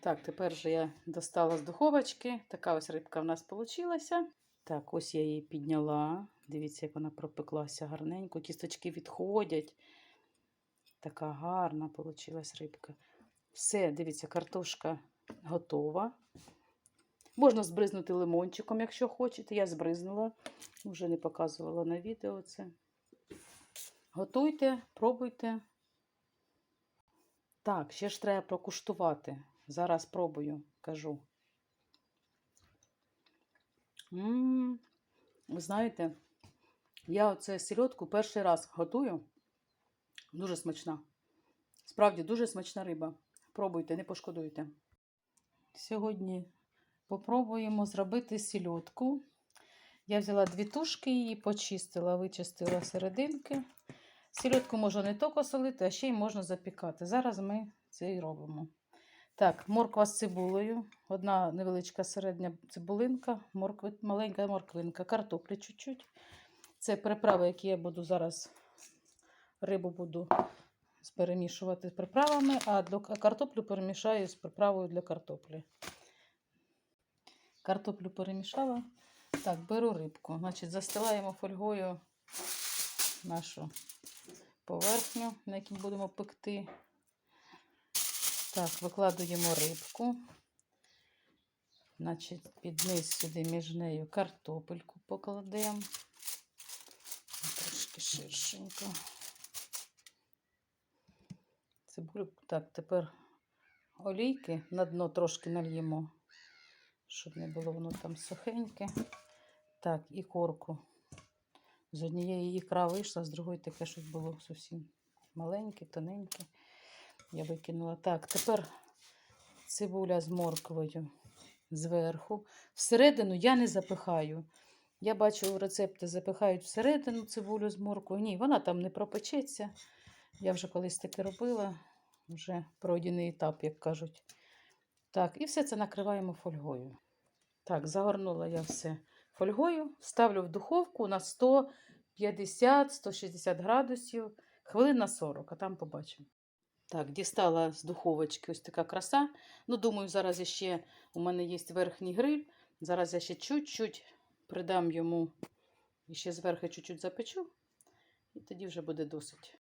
Так, тепер же я достала з духовочки. Така ось рибка в нас вийшла. Так, ось я її підняла. Дивіться, як вона пропеклася гарненько. Кісточки відходять. Така гарна вийшла рибка. Все, дивіться, картошка готова. Можна збризнути лимончиком, якщо хочете. Я збризнула, вже не показувала на відео це. Готуйте, пробуйте. Так, ще ж треба прокуштувати. Зараз пробую, кажу. м ви знаєте, я оце сільотку перший раз готую. Дуже смачна. Справді дуже смачна риба. Пробуйте, не пошкодуйте. Сьогодні попробуємо зробити сільотку. Я взяла дві тушки її, почистила, вичистила серединки. Сільотку можна не тільки солити, а ще й можна запікати. Зараз ми це і робимо. Так, морква з цибулею, одна невеличка середня цибулинка, моркви, маленька морквинка, картоплі чуть-чуть. Це приправи, які я буду зараз рибу буду перемішувати з приправами, а картоплю перемішаю з приправою для картоплі. Картоплю перемішала. Так, беру рибку. Значить, застилаємо фольгою нашу поверхню, на якій будемо пекти. Так, викладуємо рибку. Значить, під низ сюди між нею картопельку покладемо. Трошки ширшенько. Цибулю. Так, тепер олійки на дно трошки нальємо, щоб не було воно там сухеньке. Так, і корку. З однієї ікра вийшла, з другої таке щось було зовсім маленьке, тоненьке. Я викинула. Так, тепер цибуля з морквою зверху. Всередину я не запихаю. Я бачу, рецепти запихають всередину цибулю з морквою. Ні, вона там не пропечеться. Я вже колись таке робила, вже пройдений етап, як кажуть. Так, і все це накриваємо фольгою. Так, загорнула я все фольгою, ставлю в духовку на 150-160 градусів, хвилин на 40, а там побачимо. Так, дістала з духовочки ось така краса. Ну, думаю, зараз ще у мене є верхній гриль. Зараз я ще чуть-чуть придам йому і ще зверху чуть-чуть запечу, і тоді вже буде досить.